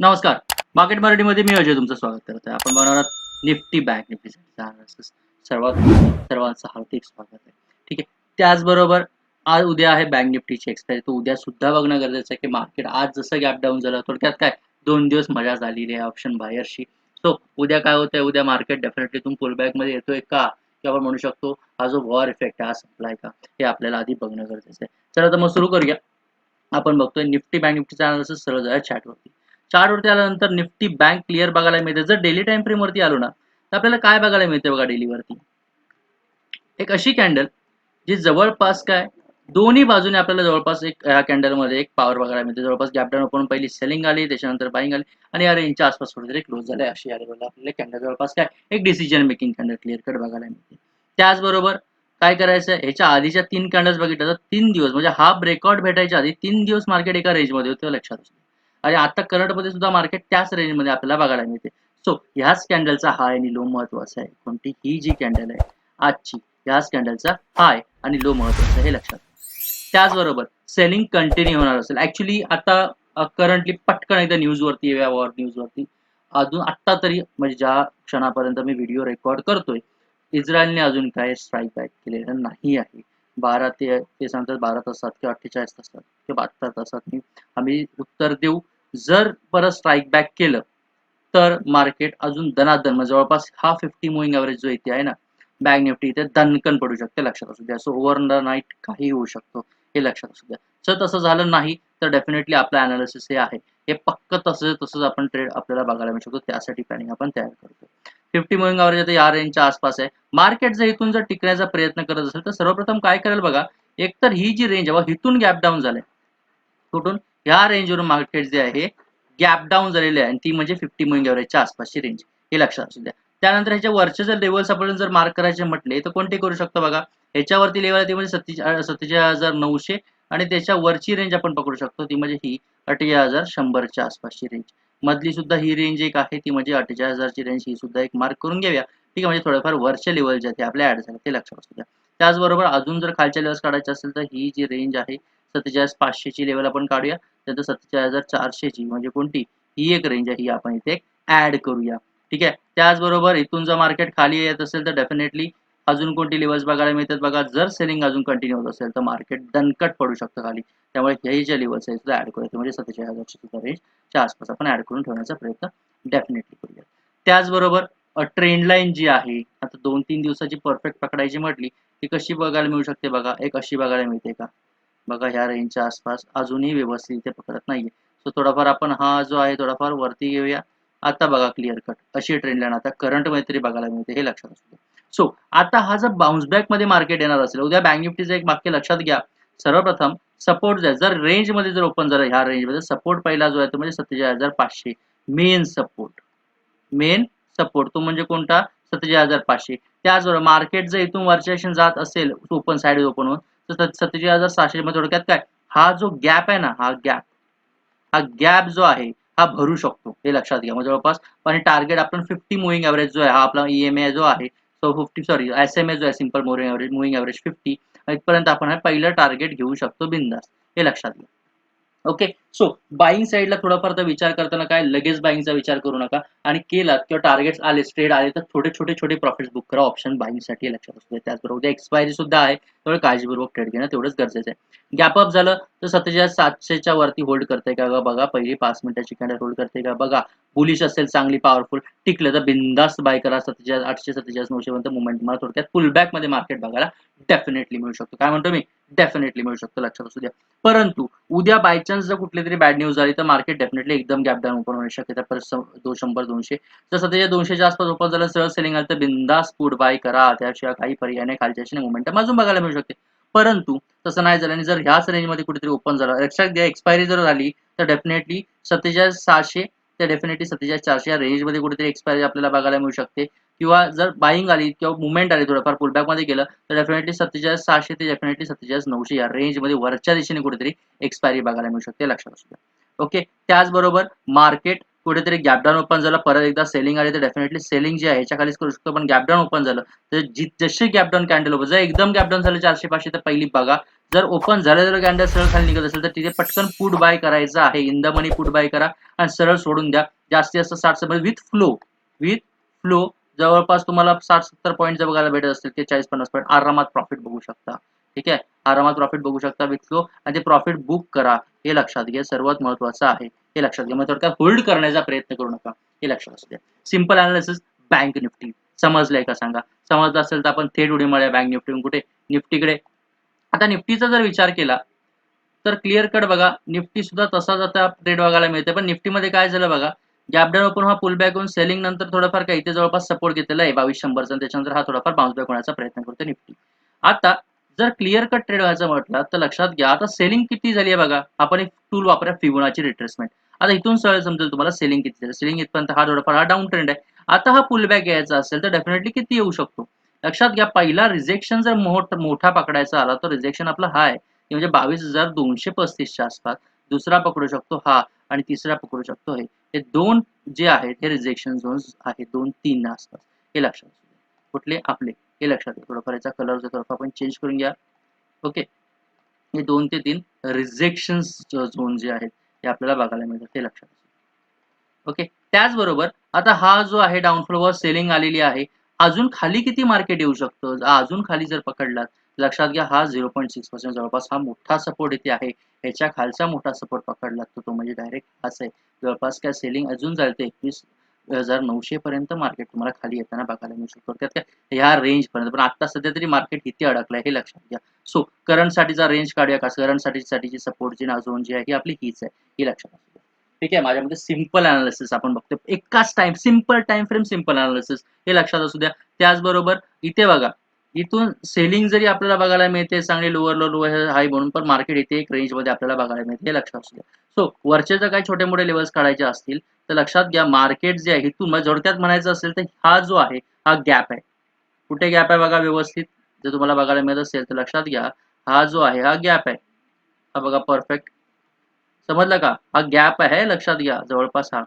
नमस्कार. मार्केट मराठीमध्ये मी अजय तुमचं स्वागत करत आहे. आपण बघणार आहोत निफ्टी बँक निफ्टी सर्वात सर्वांचं हार्दिक स्वागत आहे. ठीक आहे. त्याचबरोबर आज उद्या आहे बँक निफ्टीची एक्सपायरी तो उद्या सुद्धा बघणं गरजेचं आहे की मार्केट आज जसं गॅप डाऊन झालं थोडक्यात काय? दोन दिवस मजा झालेली आहे ऑप्शन बायरशी सो उद्या काय होतंय? उद्या मार्केट डेफिनेटली तुम्ही पुलमध्ये येतोय का? की आपण म्हणू शकतो हा जो वॉर इफेक्ट आहे हा संपलाय का? हे आपल्याला आधी बघणं गरजेचं आहे. चला तर मग सुरू करूया. आपण बघतोय निफ्टी बँक निफ्टीचा अनालिसिस सरळ जाऊया चॅटवरती चार्टवरती आल्यानंतर निफ्टी बँक क्लिअर बघायला मिळते. जर डेली टाइम फ्रेम वरती आलो ना तर आपल्याला काय बघायला मिळते बघा डेलीवरती एक अशी कॅन्डल जी जवळपास काय दोन्ही बाजूने आपल्याला जवळपास एक ह्या कॅन्डलमध्ये एक पॉवर बघायला मिळते. जवळपास गॅप डाऊन ओपन पहिली सेलिंग आली त्याच्यानंतर बाईंग आली आणि या रेंजच्या आसपास कुठेतरी क्लोज झाले अशी या लेवलला आपल्याला कॅन्डल जवळपास काय एक decision making candle clear cut बघायला मिळते. त्याचबरोबर काय करायचं ह्याच्या आधीच्या तीन कॅन्डल्स बघितलं तर तीन दिवस म्हणजे हा ब्रेकआउट भेटायच्या आधी तीन दिवस मार्केट एका रेंजमध्ये होतं लक्षात असतं. आणि आता करंटमध्ये सुद्धा मार्केट त्याच रेंजमध्ये आपल्याला बघायला मिळते. सो ह्याच कॅन्डलचा हाय आणि लो महत्त्वाचा आहे. कोणती? ही जी कॅन्डल आहे आजची ह्याच कॅन्डलचा हाय आणि लो महत्त्वाचा हे लक्षात त्याचबरोबर सेलिंग कंटिन्यू होणार असेल. ऍक्च्युली आता करंटली पटकन एकदा न्यूजवरती येऊया वॉर न्यूजवरती अजून आत्ता तरी म्हणजे ज्या क्षणापर्यंत मी व्हिडिओ रेकॉर्ड करतोय इस्रायलने अजून काय स्ट्राईक बॅक केलेलं नाही आहे. बारा ते ते सांगतात बारा तासात किंवा अठ्ठेचाळीस तासात किंवा बहात्तर तासात आम्ही उत्तर देऊ. जर परत स्ट्राईक बॅक केलं तर मार्केट अजून दनादन म्हणजे जवळपास हा फिफ्टी मुव्हिंग ॲव्हरेज जो इथे आहे ना बँक निफ्टी इथे दणकन पडू शकते लक्षात असू द्या. सो ओव्हर द नाईट काही होऊ शकतो हे लक्षात असू द्या. जर तसं झालं नाही तर डेफिनेटली आपलं अनालिसिस हे आहे. हे पक्क तसं तसंच आपण ट्रेड आपल्याला बघायला मिळू शकतो. त्यासाठी प्लॅनिंग आपण तयार करतो. फिफ्टी मुव्हिंग ॲव्हरेज आता या रेंजच्या आसपास आहे. मार्केट जर इथून जर टिकण्याचा प्रयत्न करत असेल तर सर्वप्रथम काय करेल बघा एकतर ही जी रेंज आहे हिथून गॅप डाऊन झाले कुठून? ह्या रेंजवरून मार्केट जे आहे गॅप डाऊन झालेले आहे. आणि ती म्हणजे फिफ्टी मुव्हिंग ॲव्हरेजच्या आसपासची रेंज हे लक्षात असू द्या. त्यानंतर ह्याच्या वरचे जर लेवल्स आपण जर मार्क करायचे म्हटले तर कोणते करू शकतो बघा? ह्याच्यावरती लेवल आहे ती म्हणजे सत्तेचाळीस सत्तेचाळीस हजार नऊशे आणि त्याच्या वरची रेंज आपण पकडू शकतो. ती म्हणजे ही अठ्ठेचाळीस हजार शंभरच्या आसपासची रेंज मधली सुद्धा ही रेंज एक आहे ती म्हणजे अठ्ठेचाळीस हजारची रेंज ही सुद्धा एक मार्क करून घेऊया. ठीक आहे म्हणजे थोडंफार वरच्या लेवल जे ते आपल्या ऍड झालं ते लक्षात असू द्या. त्याचबरोबर अजून जर खालच्या लेवल्स काढायचे असेल तर ही जी रेंज आहे सत्तेचाळीस पाचशेची लेवल आपण काढूया. त्यानंतर सत्तेचाळीस हजार चारशेची म्हणजे कोणती? ही एक रेंज आहे. ही आपण इथे ऍड करूया. ठीक आहे? त्याचबरोबर इथून जर मार्केट खाली येत असेल तर डेफिनेटली अजून कोणती लेवल्स बघायला मिळतात बघा. जर सेलिंग अजून कंटिन्यू होत असेल तर मार्केट दणकट पडू शकतं खाली. त्यामुळे हे जे लेवल्स आहेत सुद्धा ऍड करूया. म्हणजे सत्तेचाळीस हजारची सुद्धा रेंजच्या आसपास आपण ऍड करून ठेवण्याचा प्रयत्न डेफिनेटली करूया. त्याचबरोबर ट्रेंड लाईन जी आहे आता दोन तीन दिवसाची परफेक्ट पकडायची म्हटली ती कशी बघायला मिळू शकते बघा? एक अशी बघायला मिळते का? बघा ह्या रेंजच्या आसपास अजूनही व्यवस्थित इथे पकडत नाहीये. सो थोडाफार आपण हा जो आहे थोडाफार वरती घेऊया आता बघा क्लिअर कट अशी ट्रेंड लाईन आता करंटमध्ये तरी बघायला मिळते हे लक्षात असू सो आता हा जर बाउन्स बॅकमध्ये मार्केट येणार असेल उद्या बँक निफ्टीचं एक वाक्य लक्षात घ्या. सर्वप्रथम सपोर्ट जर जर रेंजमध्ये जर ओपन झालं ह्या रेंजमध्ये सपोर्ट पहिला जो आहे तो म्हणजे सत्तेचाळीस हजार पाचशे. मेन सपोर्ट मेन सपोर्ट तो म्हणजे कोणता? सत्तेचाळीस हजार पाचशे. त्याचबरोबर मार्केट जर इथून वरच्या जात असेल ओपन साईड ओपन होऊन तर सत्तेचाळीस हजार सहाशे मध्ये थोडक्यात काय? हा जो गॅप आहे ना हा गॅप हा गॅप जो आहे हा भरू शकतो. हे लक्षात घ्या म्हणजे जवळपास आणि टार्गेट आपण फिफ्टी मुव्हिंग ॲव्हरेज जो आहे हा आपला ई जो आहे so fifty sorry S M A जो आहे simple moving average moving average fifty इथपर्यंत आपण पहिलं टार्गेट घेऊ शकतो बिंदास. हे लक्षात घ्या. ओके सो बाईंग साईडला थोडाफार तर विचार करताना काय लगेच बाईंगचा विचार करू नका. आणि केलात किंवा टार्गेट्स आले स्ट्रेट आले तर छोटे छोटे छोटे प्रॉफिट्स बुक करा. ऑप्शन बाईंगसाठी लक्षात असू दे त्याचबरोबर उद्या एक्सपायरी सुद्धा आहे. तेवढं काळजीपूर्वक ट्रेड घेणं तेवढंच गरजेचं आहे. गॅप अप झालं तर सत्तेचाळीस सातशेच्या वरती होल्ड करते का बघा पहिली पाच मिनिटाची कॅन्डल होल्ड करते का? बघा बुलिश असेल चांगली पॉवरफुल टिकलं तर बिंदास्त बाय करा. सत्तेचाळीस आठशे सत्तेचाळीस नऊशे पर्यंत मुवमेंट मला थोडक्यात पुलबॅकमध्ये मार्केट बघायला डेफिनेटली मिळू शकतो. काय म्हणतो मी? डेफिनेटली मिळू शकतो लक्षात असू द्या. परंतु उद्या बाय चान्स जर कुठले तरी बॅड न्यूज झाली तर मार्केट डेफिनेटली एकदम गॅप डाऊन ओपन होण्याची शक्यता परत दो शंभर दोनशे. जर सध्याच्या दोनशेच्या आसपास ओपन झालं सहज सेलिंग आलं तर बिंदास फूड बाय करा. त्याशिवाय काही पर्याय नाही खालच्या मुवमेंट अजून बघायला मिळू शकते. परंतु तसं नाही झालं आणि जर ह्याच रेंजमध्ये कुठेतरी ओपन झालं एक्स्ट्रा एक्सपायरी जर झाली तर डेफिनेटली सत्तेचाळीस सहाशे तर डेफिनेटली सत्तेचाळीस चारशे या रेंजमध्ये कुठेतरी एक्सपायरी आपल्याला बघायला मिळू शकते. किंवा जर बाईंग आली किंवा मुवमेंट आली थोडंफार पुलबॅकमध्ये गेलं तर डेफिनेटली सत्तेचाळीस सहाशे ते डेफिनेटली सत्तेचाळीस नऊशे या रेंजमध्ये वरच्या दिशेने कुठेतरी एक्सपायरी बघायला मिळू शकते लक्षात असू द्या. ओके त्याचबरोबर मार्केट कुठेतरी गॅपडाऊन ओपन झालं परत एकदा सेलिंग आली तर डेफिनेटली सेलिंग जे आहे याच्या खालीच करू शकतो पण गॅपडाऊन ओपन झालं तर जी जशी गॅपडाऊन कॅन्डल ओपन जर एकदम गॅपडाऊन झालं चारशे पाचशे तर पहिली बघा जर ओपन झालं जर कॅन्डल सरळ खाली निघत असेल तर तिथे पटकन पुट बाय करायचं आहे in the money put buy करा आणि सरळ सोडून द्या. जास्तीत जास्त साठ समज विथ फ्लो विथ फ्लो जवळपास तुम्हाला साठ सत्तर पॉईंट जर बघायला भेटत असतील ते चाळीस पन्नास पॉईंट आरामात प्रॉफिट बघू शकता. ठीक आहे? आरामात प्रॉफिट बघू शकता विथ फ्लो आणि ते प्रॉफिट बुक करा. हे लक्षात घ्या. सर्वात महत्वाचं आहे. हे लक्षात घ्या. मग थोडक्यात होल्ड करण्याचा प्रयत्न करू नका. हे लक्षात असू द्या. सिंपल अनालिसिस बँक निफ्टी समजलंय का सांगा? समजलं असेल तर आपण थेट उडी मारूया बँक निफ्टी कुठे? निफ्टीकडे. आता निफ्टीचा जर विचार केला तर क्लिअर कट बघा. निफ्टी सुद्धा तसाच आता ट्रेड बघायला मिळते पण निफ्टीमध्ये काय झालं बघा? गॅपडाऊन ओपन हा पुल बॅक होऊन सेलिंग नंतर थोडंफार काही इथे जवळपास सपोर्ट घेतलेला आहे. बावीस शंभरचा त्याच्यानंतर हा थोडाफार बाउन्स बॅक होण्याचा प्रयत्न करतो निफ्टी आता जर क्लिअर कट ट्रेड व्हायचं म्हटलं तर लक्षात घ्या आता सेलिंग किती झाली आहे बघा. आपण एक टूल वापरा फिबोनाची रिट्रेसमेंट आता इथून सरळ समजेल तुम्हाला सेलिंग किती झाली. सेलिंग इथपर्यंत हा थोडाफार हा डाऊन ट्रेंड आहे. आता हा पुल बॅक यायचा असेल तर डेफिनेटली किती येऊ शकतो? लक्षात घ्या पहिला रिजेक्शन जर मोठ मोठा पकडायचा आला तर रिजेक्शन आपला हा आहे. म्हणजे बावीस हजार दोनशे पस्तीसच्या आसपास. दुसरा पकडू शकतो हा. आणि तिसरा पकडू शकतो हे. हे दोन जे आहेत हे रिजेक्शन झोन्स आहेत. दोन तीन असतात. हे लक्षात कुठले? आपले. हे लक्षात घ्या थोडंफार याचा कलर जो थोडाफार आपण चेंज करून घ्या. ओके हे दोन ते तीन रिजेक्शन झोन जे आहेत ते आपल्याला बघायला मिळतात. ते लक्षात ओके त्याचबरोबर आता हा जो आहे डाऊनफ्लोवर सेलिंग आलेली आहे अजून खाली किती मार्केट येऊ शकतं? अजून खाली जर पकडलात लक्षात घ्या हा झिरो पॉईंट सिक्स पर्सेंट जवळपास हा मोठा सपोर्ट इथे आहे. याच्या खालचा मोठा सपोर्ट पकडला तर तो म्हणजे डायरेक्ट हाच आहे. जवळपास काय सेलिंग अजून चालते एकवीस हजार नऊशे पर्यंत मार्केट तुम्हाला खाली येताना बघायला मिळू शकतो. त्यात काय? ह्या रेंज पर्यंत. पण आता सध्या तरी मार्केट इथे अडकलंय हे लक्षात घ्या. सो करंटसाठीचा रेंज काढूया का? करंटसाठी साठी साठीची सपोर्टची झोन जी आहे ही आपली हीच आहे. ही लक्षात असू द्या ठीक आहे? माझ्यामध्ये सिंपल अनालिसिस आपण बघतो एकाच time simple time frame simple analysis हे लक्षात असू द्या. त्याचबरोबर इथे बघा इथून सेलिंग जरी आपल्याला बघायला मिळते चांगली लोअर लो लोअर हाय म्हणून पण मार्केट इथे एक रेंजमध्ये आपल्याला बघायला मिळते हे लक्षात असू द्या सो वरचे जर काही छोटे मोठे लेवल्स काढायचे असतील तर लक्षात घ्या मार्केट जे आहे इथून जोडक्यात म्हणायचं असेल तर हा जो आहे हा गॅप आहे. कुठे गॅप आहे बघा व्यवस्थित? जर तुम्हाला बघायला मिळत असेल तर लक्षात घ्या हा जो आहे हा गॅप आहे. हा बघा परफेक्ट समजलं का? हा गॅप आहे लक्षात घ्या जवळपास हा.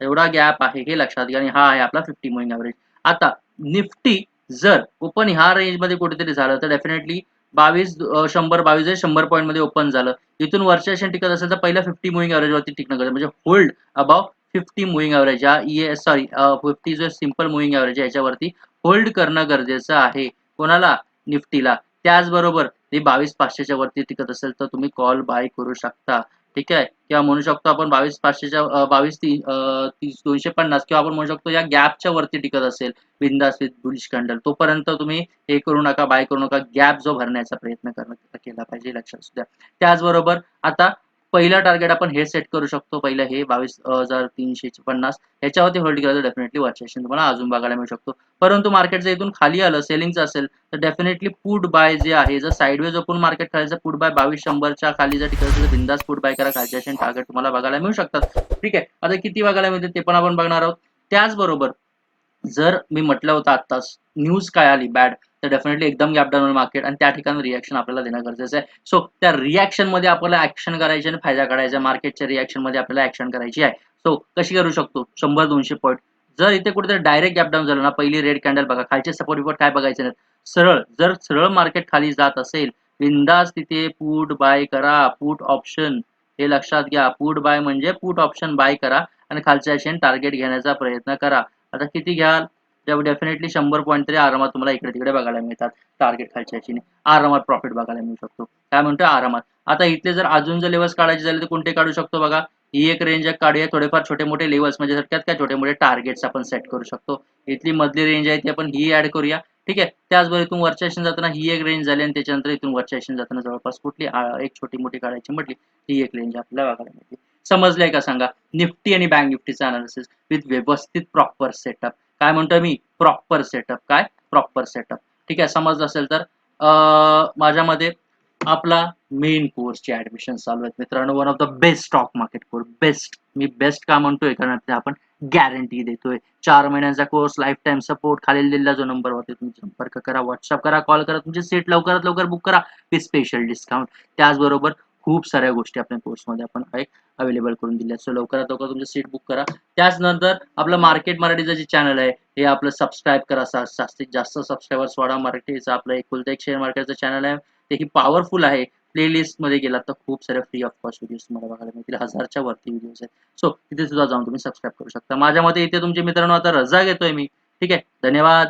एवढा गॅप आहे हे लक्षात घ्या आणि हा आहे आपला फिफ्टी मोईंग ॲव्हरेज आता निफ्टी जर ओपन ह्या रेंजमध्ये कुठेतरी झालं तर डेफिनेटली बावीस शंभर बावीस आहे शंभर पॉईंटमध्ये ओपन झालं. इथून वरच्या टिकत असेल तर पहिल्या फिफ्टी मुव्हिंग ॲव्हरेज वरती टिकणं गरजेचं म्हणजे hold above fifty moving average या ई सॉरी फिफ्टी जो सिंपल मुव्हिंग ॲव्हरेज आहे याच्यावरती होल्ड करणं गरजेचं आहे. कोणाला? निफ्टीला. त्याचबरोबर ते बावीस पाचशेच्या वरती टिकत असेल तर तुम्ही कॉल बाय करू शकता. ठीक आहे? किंवा म्हणू शकतो आपण बावीस पाचशेच्या बावीस तीन तीस दोनशे पन्नास किंवा आपण म्हणू शकतो या गॅपच्या वरती टिकत असेल बिंदास विथ बुलिश कॅन्डल तोपर्यंत तुम्ही हे करू नका बाय करू नका गॅप जो भरण्याचा प्रयत्न करणं केला पाहिजे लक्षात सुद्धा त्याचबरोबर आता पहिला टार्गेट आपण हे सेट करू शकतो. पहिलं हे बावीस हजार तीनशे पन्नास. ह्याच्यावरती होल्ड केलं तर डेफिनेटली वर्षाशी तुम्हाला अजून बघायला मिळू शकतो. परंतु मार्केट जर इथून खाली आलं सेलिंगचं असेल तर डेफिनेटली पुट बाय जे आहे जर साईडवेज ओपन मार्केट करायचं पुट बाय बावीस शंभरच्या खाली जर टिकत बिंदास पुट बाय करा. खालच्या टार्गेट तुम्हाला बघायला मिळू शकतात. ठीक आहे. आता किती बघायला मिळते ते पण आपण बघणार आहोत. त्याचबरोबर जर मी म्हटलं होतं आत्ताच न्यूज काय आली? बॅड तर डेफिनेटली एकदम गॅप डाऊन मार्केट आणि त्या ठिकाणी रिॲक्शन आपल्याला देणं गरजेचं आहे. सो त्या रिॲक्शनमध्ये आपल्याला ऍक्शन करायची आणि फायदा काढायचा मार्केटच्या रिॲक्शनमध्ये आपल्याला ऍक्शन करायची आहे. सो कशी करू शकतो? शंभर दोनशे पॉईंट जर इथे कुठेतरी डायरेक्ट गॅप डाऊन झालं ना पहिली रेड कॅन्डल बघा. खालचे सपोर्ट रिपोर्ट काय बघायचं नाही सरळ जर सरळ मार्केट खाली जात असेल बिंदास तिथे पुट बाय करा. पुट ऑप्शन हे लक्षात घ्या. पुट बाय म्हणजे पुट ऑप्शन बाय करा आणि खालच्या शेण टार्गेट घेण्याचा प्रयत्न करा. आता किती घ्याल? डेफिनेटली शंभर पॉईंट तरी आरामात तुम्हाला इकडे तिकडे बघायला मिळतात. टार्गेट खालच्या याचीने आरामात प्रॉफिट बघायला मिळू शकतो. काय म्हणतोय? आरामात. आता इथले जर अजून जर लेवल्स काढायचे झाले तर कोणते काढू शकतो बघा? ही एक रेंज काढूया थोडेफार छोटे मोठे लेवल्स म्हणजे थोडक्यात काय छोटे मोठे टार्गेट्स आपण सेट करू शकतो. इथली मधली रेंज आहे ती आपण ही ऍड करूया. ठीक आहे? त्याचबरोबर इथून वरच्या शेण जाताना ही एक रेंज झाली आणि त्याच्यानंतर इथून वरच्या शेण जाताना जवळपास कुठली? एक छोटी मोठी काढायची म्हटली ही एक रेंज आपल्याला बघायला मिळते. समजलंय का सांगा? निफ्टी आणि बँक निफ्टीचा अनालिसिस विथ व्यवस्थित प्रॉपर सेटअप काय म्हणतोय मी? प्रॉपर सेटअप काय? प्रॉपर सेटअप ठीक आहे समजलं असेल तर माझ्यामध्ये आपला मेन कोर्सची ऍडमिशन चालू आहेत. मित्रांनो one of the best stock market course best me best का म्हणतोय? कारण आपण गॅरंटी देतोय. चार महिन्यांचा कोर्स लाईफ टाईम सपोर्ट खालील दिलेला जो नंबर वरती तुम्ही संपर्क करा व्हॉट्सअप करा कॉल करा तुमची सीट लवकरात लवकर बुक करा. विथ स्पेशल डिस्काउंट त्याचबरोबर खूप साऱ्या गोष्टी आपल्या कोर्समध्ये आपण एक अवेलेबल करून दिल्या. सो लवकरात लवकर तुमचं सीट बुक करा. त्याचनंतर आपलं मार्केट मराठीचं जे चॅनल आहे हे आपलं सबस्क्राईब करा. सा- जास्तीत जास्त सबस्क्रायबर्स वाढा. मराठीचं आपलं एकुलता एक शेअर मार्केटचं चॅनल आहे. ते ही पॉवरफुल आहे प्लेलिस्टमध्ये गेलात तर खूप सारे फ्री ऑफ कॉस्ट व्हिडिओज तुम्हाला बघायला मिळतील. हजारच्या वरती व्हिडिओज आहेत. सो तिथे सुद्धा जाऊन तुम्ही सबस्क्राईब करू शकता. माझ्या मते इथे तुमचे मित्रांनो आता रजा घेतोय मी. ठीक आहे? धन्यवाद.